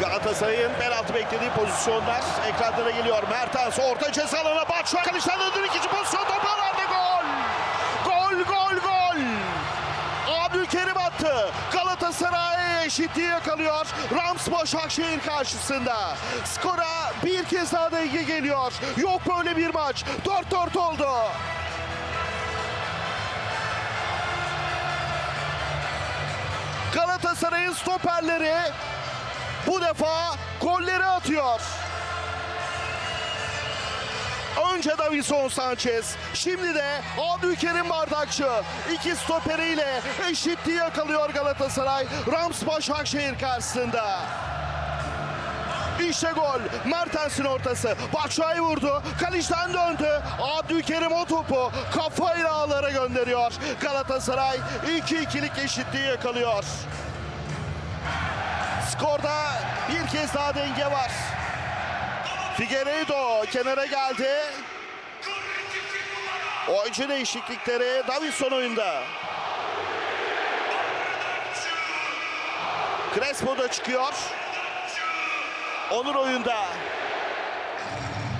Galatasaray'ın penaltı beklediği pozisyonlar ekranlara geliyor. Mertens orta ceza alanına Batshuayi. Kalişten döndü ikinci pozisyon topu alanda gol. Gol gol gol. Abdülkerim attı. Galatasaray eşitliği yakalıyor. Rams Başakşehir karşısında. Skora bir kez daha denge geliyor. Yok böyle bir maç. 4-4 oldu. Galatasaray'ın stoperleri bu defa golleri atıyor. Önce Davison Sanchez, şimdi de Abdülkerim Bardakçı. İki stoperiyle eşitliği yakalıyor Galatasaray. Rams Başakşehir karşısında. İşte gol. Mertens'in ortası. Batshuayi vurdu. Kalişten döndü. Abdülkerim o topu kafayla ağlara gönderiyor. Galatasaray 2-2'lik eşitliği yakalıyor. Skorda bir kez daha denge var. Figueiredo kenara geldi. Oyuncu değişiklikleri Davison oyunda. Crespo da çıkıyor. Onur oyunda.